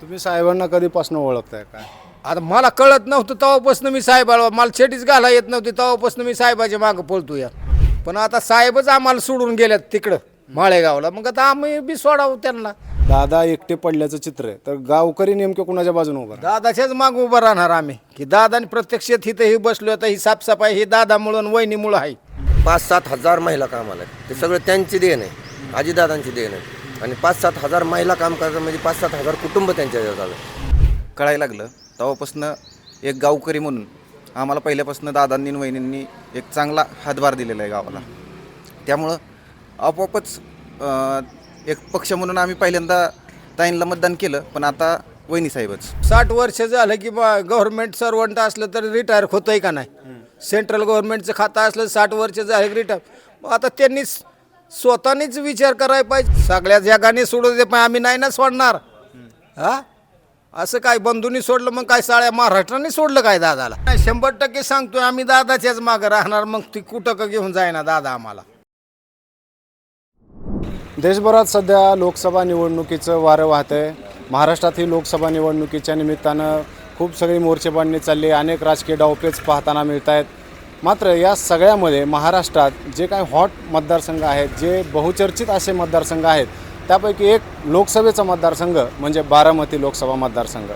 तुम्ही साहेबांना कधीपासून ओळखताय काय? आता मला कळत नव्हतं तेव्हापासून मी साहेबाला मला छेटीच घाला येत नव्हती तेव्हापासून मी साहेबाच्या मागं पळतो या पण आता साहेबच आम्हाला सोडून गेल्यात तिकडं माळेगावला. मग आता आम्ही बी सोडावं त्यांना. दादा एकटे पडल्याचं चित्र आहे. तर गावकरी नेमके कुणाच्या बाजूने उभं? दादाच्याच माग उभं राहणार आम्ही. की दादाने प्रत्यक्षात इथं ही बसलो आता ही साफसफाई ही दादामुळं आणि वहिनीमुळं आहे. पाच सात हजार महिला कामाला आहेत. ते सगळं त्यांची देण आहे. आजीदादांची देण आहे. आणि पाच सात हजार महिला काम करतात म्हणजे पाच सात हजार कुटुंब त्यांच्या आलं. कळायला लागलं तेव्हापासनं एक गावकरी म्हणून आम्हाला पहिल्यापासून दादांनी आणि वहिनींनी एक चांगला हातभार दिलेला आहे गावाला. त्यामुळं आपोआपच एक पक्ष म्हणून आम्ही पहिल्यांदा ताईंला मतदान केलं पण आता वहिनी साहेबच. साठ वर्ष झालं की गव्हर्नमेंट सर्वंट असलं तर रिटायर होतंय का नाही? सेंट्रल गव्हर्नमेंटचं खातं असलं साठ वर्ष झालं की रिटायर आता त्यांनी स- स्वतःनीच विचार करायला पाहिजे. सगळ्या जगाने सोडू दे पण आम्ही नाही ना सोडणार. हा? असं काय बंधूंनी सोडलं मग काय साळ्या महाराष्ट्राने सोडलं काय दादाला? नाही, शंभर टक्के सांगतोय आम्ही दादाच्याच मागं राहणार मग ती कुठं का घेऊन जायना दादा आम्हाला. देशभरात सध्या लोकसभा निवडणुकीचं वारं वाहत आहे महाराष्ट्रातही लोकसभा निवडणुकीच्या निमित्तानं खूप सगळी मोर्चेबांधणी चालली आहे अनेक राजकीय डावपेच पाहताना मिळत आहेत मात्र या सगळ्यामध्ये महाराष्ट्रात जे काही हॉट मतदारसंघ आहेत जे बहुचर्चित असे मतदारसंघ आहेत त्यापैकी एक लोकसभेचा मतदारसंघ म्हणजे बारामती लोकसभा मतदारसंघ.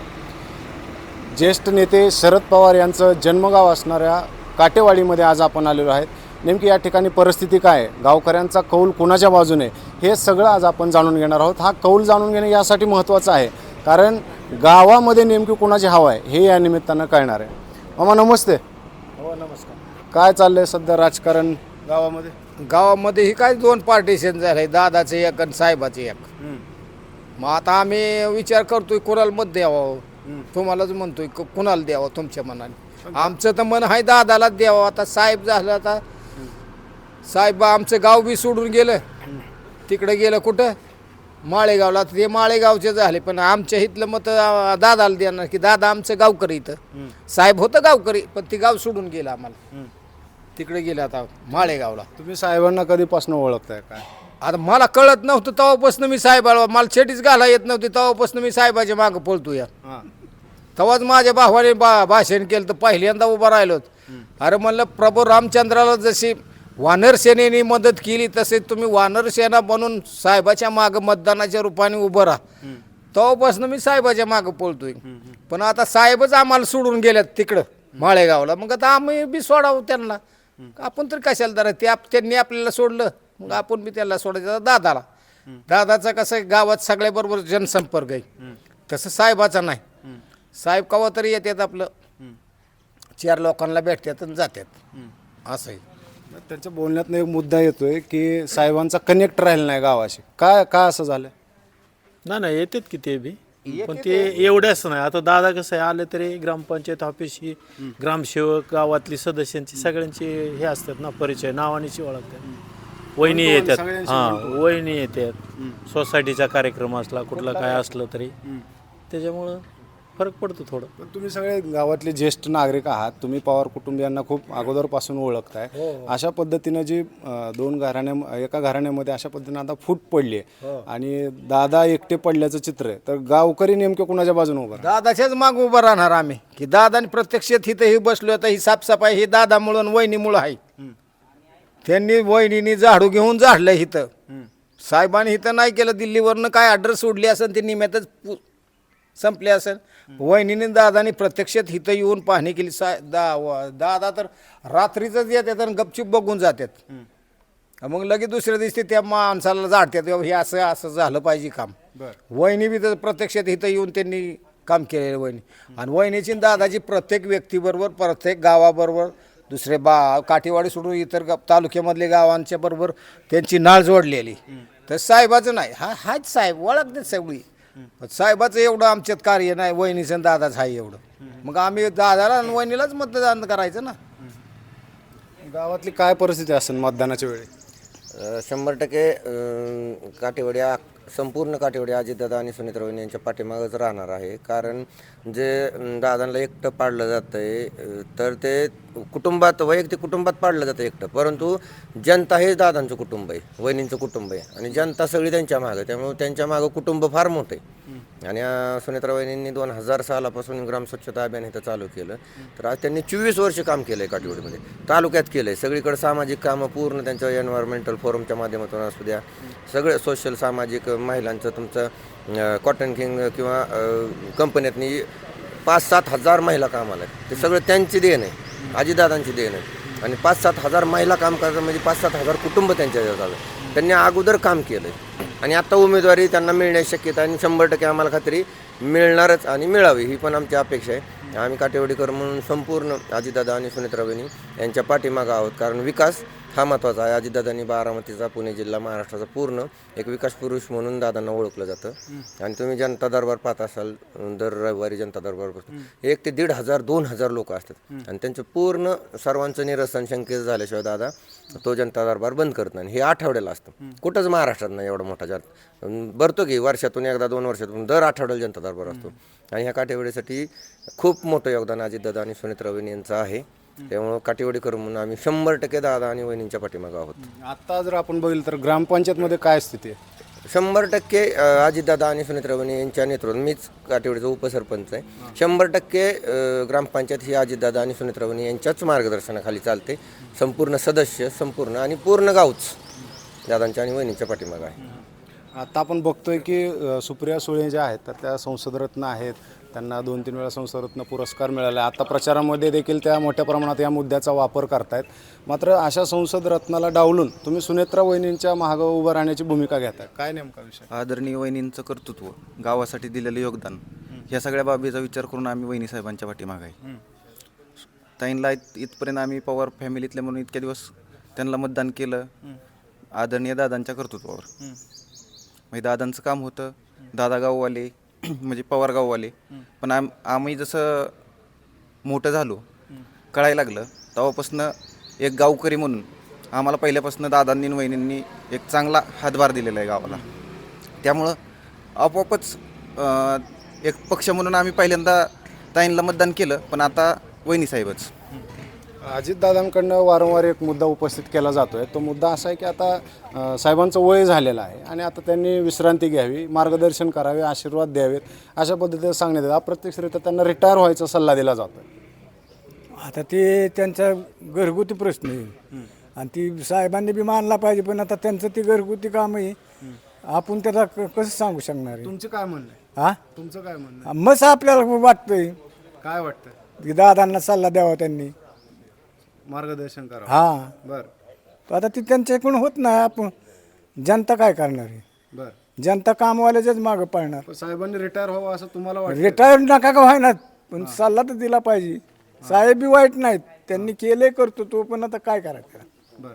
ज्येष्ठ नेते शरद पवार यांचं जन्मगाव असणाऱ्या काटेवाडीमध्ये आज आपण आलेलो आहेत. नेमकी या ठिकाणी परिस्थिती काय आहे? गावकऱ्यांचा कौल कुणाच्या बाजूने हे सगळं आज आपण जाणून घेणार आहोत. हा कौल जाणून घेणे यासाठी महत्त्वाचं आहे कारण गावामध्ये नेमकी कुणाची हवा आहे हे या निमित्तानं कळणार आहे. मामा नमस्ते. हो नमस्कार. काय चाललंय सध्या राजकारण गावामध्ये? गावामध्ये ही काय दोन पार्टिशन झालंय दादाचे एक आणि साहेबाचे एक. मग आता आम्ही विचार करतोय कुणाला मत द्यावं? तुम्हालाच म्हणतोय क- कुणाला द्यावं तुमच्या मनाने? आमचं तर मन आहे दादालाच द्यावं. आता साहेब झालं आता. साहेब आमचं गाव बी सोडून गेलं. तिकडे गेलं कुठं? माळेगावला. तर ते माळेगावचे झाले पण आमच्या इथलं मत अं, दादाला देणार की दादा आमचं गावकरी इथं. साहेब होतं गावकरी पण ते गाव सोडून गेलं आम्हाला. तिकडे गेलं आता माळेगावला. तुम्ही साहेबांना कधीपासून ओळखताय काय? आता मला कळत नव्हतं तेव्हापासून मी साहेबाला मला छेटीच घाला येत नव्हती तेव्हापासून मी साहेबाच्या मागं पळतो या. हां. तेव्हाच माझ्या भावाने बा भाषण केलं तर पहिल्यांदा उभा राहिलो. अरे म्हणलं प्रभू रामचंद्राला जशी वानर सेनेने मदत केली तसे तुम्ही वानर सेना बनून साहेबाच्या मागं मतदानाच्या रूपाने उभं राहा. तेव्हापासून मी साहेबाच्या मागं पळतोय. पण आता साहेबच आम्हाला सोडून गेल्यात तिकडं माळेगावला. मग आता आम्ही बी सोडावं त्यांना. आपण तर कशाला जरा ते आप- त्यांनी आपल्याला सोडलं मग आपण बी त्याला सोडायचं. दादाला. दादाचा कसं आहे, गावात सगळ्याबरोबर जनसंपर्क आहे. तसं साहेबाचा नाही. साहेब कवा तरी येतात आपलं. चार लोकांना भेटतात आणि जातात. असं आहे. त्यांच्या बोलण्यातनं एक मुद्दा येतोय की साहेबांचा कनेक्ट राहिला नाही गावाशी. काय काय असं झालं नाही नाही येतात की ते बी. पण ते एवढ्याच नाही. आता दादा कसं आहे आले तरी ग्रामपंचायत ऑफिस ही ग्रामसेवक गावातली सदस्यांची सगळ्यांची हे असतात ना परिचय नावानीची ओळखतात. वहिनी येतात. हां वहिनी येतात. सोसायटीचा कार्यक्रम असला कुठला काय असलं तरी. त्याच्यामुळं फरक पडतो थोडं. पण तुम्ही सगळे गावातले ज्येष्ठ नागरिक आहात तुम्ही पवार कुटुंबियांना खूप अगोदरपासून ओळखताय. अशा पद्धतीनं जी अं, दोन घराण्या एका घराण्यामध्ये अशा पद्धतीनं आता फूट पडली आहे आणि दादा एकटे पडल्याचं चित्र आहे. तर गावकरी नेमके कुणाच्या बाजूने उभं? दादाच्याच माग उभं राहणार आम्ही. की दादाने प्रत्यक्षात इथं ही बसलो आता ही साफसफाई ही दादामुळं आणि वहिनीमुळं आहे. त्यांनी वहिनीनी झाडू घेऊन झाडलं इथं. साहेबांनी इथं नाही केलं दिल्लीवरनं काय ऑर्डर सोडली असेल ते निम्यातच पु- संपले असेल. वहिनीने दादानी प्रत्यक्षात इथं येऊन पाहणी केली. सा दा व- दादा तर रात्रीचंच येतात आणि गपचूप बघून जातात. मग लगेच दुसऱ्या दिवशी त्या माणसाला जाडतात "बाबा हे असं असं झालं पाहिजे काम. वहिनी बी तर प्रत्यक्षात इथं येऊन त्यांनी काम केलेलं वहिनी. आणि वहिनीची आणि दादाची प्रत्येक व्यक्तीबरोबर प्रत्येक गावाबरोबर दुसरे बा काठीवाडी सोडून इतर गा तालुक्यामधले गावांच्या बरोबर त्यांची नाळ जोडलेली. तर साहेबाचं नाही. हा हाच साहेब ओळखते सगळी. पण साहेबाचं एवढं आमच्यात कार्य नाही वहिनीचं आणि दादाचं आहे एवढं. मग आम्ही दादाला आणि वहिनीलाच मतदान करायचं ना. गावातली काय परिस्थिती असेल मतदानाच्या वेळी? अं, शंभर टक्के अं, काटेवाडी आ- संपूर्ण काठेवाडी अजितदादा आणि सुनीत्रावणी यांच्या पाठीमागच राहणार आहे. कारण जे दादांना एकटं पाडलं जातं आहे तर ते कुटुंबात वैयक्तिक कुटुंबात पाडलं जातं एकटं. परंतु जनता हे दादांचं कुटुंब आहे वहिनींचं कुटुंब आहे. आणि जनता सगळी त्यांच्या मागं त्यामुळे त्यांच्या मागं कुटुंब फार मोठं आहे. आणि अं, सुनेत्रा वहिनींनी दोन हजार सालापासून ग्राम स्वच्छता अभियान इथं चालू केलं. तर आज त्यांनी चोवीस वर्ष काम केलं आहे काठीवडीमध्ये. तालुक्यात केलं आहे सगळीकडे सामाजिक कामं पूर्ण त्यांच्या एन्व्हायरमेंटल फोरमच्या माध्यमातून असू द्या. सगळं सोशल सामाजिक महिलांचं तुमचं कॉटन किंग किंवा कंपन्यातनी पाच सात हजार महिला कामाला आहेत. ते सगळं त्यांची देण आहे. आजीदादांची देण आहे. आणि पाच सात हजार महिला काम करतात म्हणजे पाच सात हजार कुटुंब त्यांच्या झालं त्यांनी अगोदर काम केलं आहे आणि आत्ता उमेदवारी त्यांना मिळण्याची शक्यता आणि शंभर टक्के आम्हाला खात्री मिळणारच आणि मिळावी ही पण आमची अपेक्षा आहे. आम्ही काटेवाडीकर म्हणून संपूर्ण अजितदादा आणि सुनेत्रावणी यांच्या पाठीमागं आहोत. कारण विकास हा महत्त्वाचा आहे. अजितदादांनी बारामतीचा पुणे जिल्हा महाराष्ट्राचा पूर्ण एक विकास पुरुष म्हणून दादांना ओळखलं जातं. आणि तुम्ही जनता दरबार पाहत असाल दर रविवारी जनता दरबार बसतो एक ते दीड हजार दोन हजार लोक असतात. आणि त्यांचं पूर्ण सर्वांचं निरसन शंकेत झाल्याशिवाय दादा तो जनता दरबार बंद करत नाही. हे आठवड्याला असतं. कुठंच महाराष्ट्रात नाही एवढा मोठा जन भरतो की वर्षातून एकदा दोन वर्षातून दर आठवड्याला जनता दरबार असतो. आणि ह्या काठेवाडीसाठी खूप मोठं योगदान अजितदादा आणि सुनीत रवीन यांचं आहे. त्यामुळं काटेवाडीकर म्हणून आम्ही शंभर टक्के दादा आणि वहिनींच्या पाठीमागं आहोत. आत्ता जर आपण बघितलं तर ग्रामपंचायतमध्ये काय स्थिती आहे? शंभर टक्के अजितदादा आणि सुनीत्रवणी यांच्या नेतृत्वात मीच काटेवाडीचा उपसरपंच आहे. शंभर टक्के अ, ग्रामपंचायत ही अजितदादा आणि सुनीत्रवणी यांच्याच मार्गदर्शनाखाली चालते. संपूर्ण सदस्य संपूर्ण आणि पूर्ण गावच दादांच्या आणि वहिनीच्या पाठीमागं आहे. आता आपण बघतोय की अ, सुप्रिया सुळे ज्या आहेत तर त्या संसदरत्न आहेत. त्यांना दोन तीन वेळा संसदरत्न पुरस्कार मिळाला. आता प्रचारामध्ये देखील त्या मोठ्या प्रमाणात या मुद्द्याचा वापर करतायत. मात्र अशा संसदरत्नाला डावलून तुम्ही सुनेत्रा वहिनींच्या मागं उभं राहण्याची भूमिका घेता काय नेमका विषय? आदरणीय वहिनींचं कर्तृत्व गावासाठी दिलेलं योगदान ह्या सगळ्या बाबीचा विचार करून आम्ही वहिनी साहेबांच्या पाठीमागे आहे. ताईंला इत इथपर्यंत आम्ही पवार फॅमिलीतले म्हणून इतक्या दिवस त्यांना मतदान केलं. आदरणीय दादांच्या कर्तृत्वावर. म्हणजे दादांचं काम होतं. दादा गाववाले म्हणजे पवार गाववाले पण आम आम्ही जसं मोठं झालो कळायला लागलं तेव्हापासनं एक गावकरी म्हणून आम्हाला पहिल्यापासून दादांनी वहिनींनी एक चांगला हातभार दिलेला आहे गावाला. त्यामुळं आपोआपच एक पक्ष म्हणून आम्ही पहिल्यांदा ताईंला मतदान केलं पण आता वहिनी साहेबच अजितदादांकडनं वारंवार एक मुद्दा उपस्थित केला जातोय. तो मुद्दा असा आहे की आता साहेबांचं वय झालेलं आहे आणि आता त्यांनी विश्रांती घ्यावी मार्गदर्शन करावे आशीर्वाद द्यावेत अशा पद्धतीने सांगण्यात येतं. अप्रत्यक्षरित्या त्यांना रिटायर व्हायचा सल्ला दिला जातोय. आता ते त्यांचा घरगुती प्रश्न आहे. आणि ती साहेबांनी बी मानला पाहिजे पण आता त्यांचं ते घरगुती काम आहे आपण त्याला कसं सांगू शकणार आहे? तुमचं काय म्हणणं आहे? हा? तुमचं काय म्हणणं मस आपल्याला वाटतंय. आहे? काय वाटतं दादांना सल्ला द्यावा त्यांनी. मार्गदर्शन करा हा. बर. आता ती त्यांच्याकडून होत नाही. आपण जनता काय करणार आहे? बर. जनता कामवाल्याच्याच मागं पाळणार. पण साहेबांनी रिटायर व्हावं असं तुम्हाला वाटतं रिटायर नका का व्हायना पण सल्ला तर दिला पाहिजे. साहेब बी वाईट नाहीत. त्यांनी केले करतो तो पण आता काय करायचं? बर.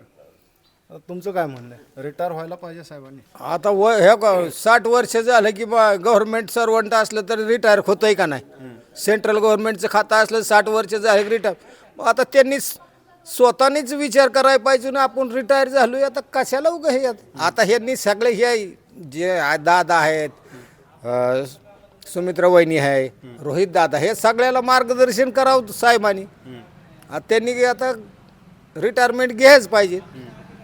आता तुमचं काय म्हणणं आहे? रिटायर व्हायला पाहिजे साहेबांनी? आता व हे ग- साठ वर्ष झालं की बा गव्हर्नमेंट सर्वंट असलं तर रिटायर होतंय का नाही? सेंट्रल गव्हर्नमेंटचं खातं असलं साठ वर्ष झालं रिटायर आता त्यांनी स- स्वतःनीच विचार करायला पाहिजे ना आपण रिटायर झालोय आता कशाला उगं हे? आता ह्यांनी सगळे हे जे दादा आहेत सुमित्रा वहिनी आहे रोहित दादा हे सगळ्याला मार्गदर्शन करावं साहेबांनी. त्यांनी आता रिटायरमेंट घ्यायच पाहिजे.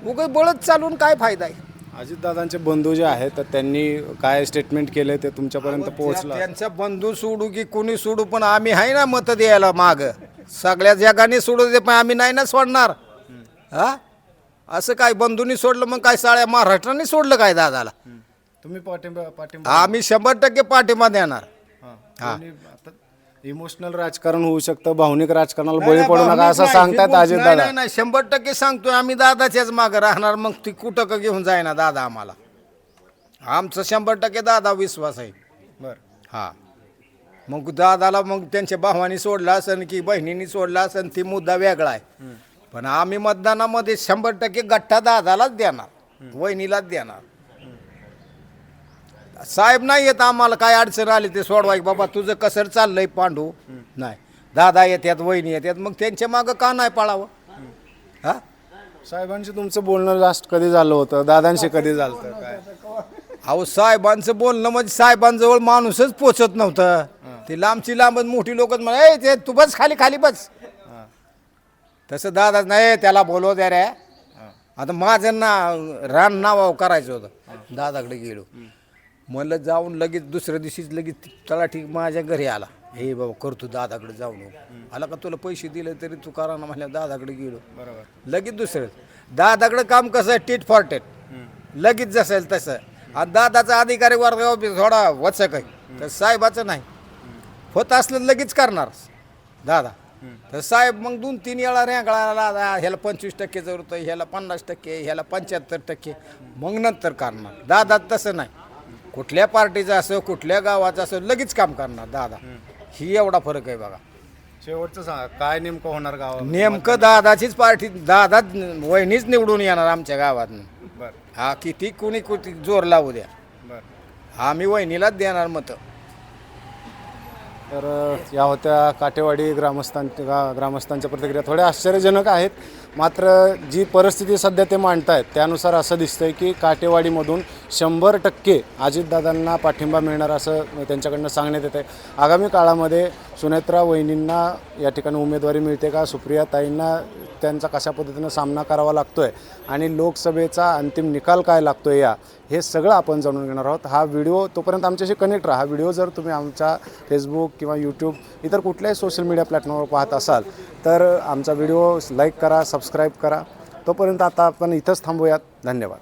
उगं बळत चालून काय फायदा आहे? अजितदादांचे बंधू जे आहेत तर त्यांनी काय स्टेटमेंट केले ते तुमच्यापर्यंत पोहोचलं? त्यांचा बंधू सोडू की कोणी सोडू पण आम्ही आहे ना मत द्यायला माग. सगळ्या जगाने सोडू दे पण आम्ही नाही ना सोडणार. हा? असं काय बंधूंनी सोडलं मग काय साळ्या महाराष्ट्राने सोडलं काय दादाला? तुम्ही पाठिंबा पाठिंबा आम्ही शंभर टक्के पाठिंबा देणार. इमोशनल राजकारण होऊ शकतं भावनिक राजकारणाला बळी पडू नका असं सांगतायत नाही, अजितदादा नाही नाही शंभर टक्के सांगतोय. आम्ही दादाच्याच मागे राहणार मग ती कुठं का घेऊन जाईना दादा आम्हाला? आमचं शंभर टक्के दादा विश्वास आहे. बर. हा. मग दादाला मग त्यांच्या भावानी सोडला असेल की बहिणींनी सोडला असेल ती मुद्दा वेगळा आहे. पण आम्ही मतदानामध्ये शंभर टक्के गठ्ठा दादालाच देणार वहिनीलाच देणार. साहेब नाही येत आम्हाला काय अडचण आली ते सोडवाय बाबा तुझं कसर चाललंय पांडू. नाही. दादा येतात वहिनी येतात मग त्यांच्या मागं का नाही पळावं? हा? साहेबांशी तुमचं बोलणं लास्ट कधी झालं होतं? दादांशी कधी झालं होतं? काय? अहो साहेबांचं बोलणं म्हणजे साहेबांजवळ माणूसच पोचत नव्हतं. ती लांबची लांबच मोठी लोक म्हणा "ए, ते तू बस खाली खाली बस. तसं दादा नाही त्याला बोलव द्या रे. आता माझं ना रान नावाव करायचं होतं. दादाकडे गेलो. म्हणलं जाऊन लगेच दुसऱ्या दिवशीच लगेच चला ठीक माझ्या घरी आला. हे बाबा करतो दादाकडे जाऊन. आला का तुला पैसे दिले तरी तू करा ना म्हणल्या दादाकडे गेलो. बरोबर. लगेच दुसरं दादाकडे काम कसं आहे? टीट फॉर टेट लगेच जसं आहे तसं. आणि दादाचा अधिकारी वर्ग थोडा वचक आहे. तर साहेबाचं नाही. होत असलं लगेच करणार. दादा तर साहेब मग दोन तीन वेळा रेंगळाला ह्याला पंचवीस टक्के जरूरत आहे ह्याला पन्नास टक्के ह्याला पंच्याहत्तर टक्के. मग नंतर करणार. दादा तसं नाही. कुठल्या पार्टीचं असो कुठल्या गावाचं असो लगेच काम करणार दादा. ही एवढा फरक आहे बघा. शेवटचं सांगा काय नेमकं होणार गावात नेमकं दादाचीच पार्टी दादा वहिनीच निवडून येणार आमच्या गावात बर. हा किती कुणी कुठे जोर लावू द्या. बर. आम्ही वहिनीलाच देणार मत. तर या होत्या काटेवाडी ग्रामस्थां गा ग्रामस्थांच्या प्रतिक्रिया थोड्या आश्चर्यजनक आहेत. मात्र जी परिस्थिती सध्या ते मांडतायत त्यानुसार असं दिसतंय की काटेवाडीमधून शंभर टक्के अजितदादांना पाठिंबा मिळणार असं त्यांच्याकडनं सांगण्यात येत आहे आगामी काळामध्ये सुनेत्रा वहिनींना या ठिकाणी उमेदवारी मिळते का? सुप्रिया ताईंना त्यांचा कशा पद्धतीनं सामना करावा लागतो आहे आणि लोकसभेचा अंतिम निकाल काय लागतो आहे या हे सगळं आपण जाणून घेणार आहोत. हा व्हिडिओ तोपर्यंत आमच्याशी कनेक्ट राहा. हा व्हिडिओ जर तुम्ही आमच्या फेसबुक किंवा यूट्यूब इतर कुठल्याही सोशल मीडिया प्लॅटफॉर्मवर पाहत असाल तर आमचा व्हिडिओ लाईक करा सबस्क्राईब करा. तोपर्यंत आता आपण इथंच थांबूयात. धन्यवाद.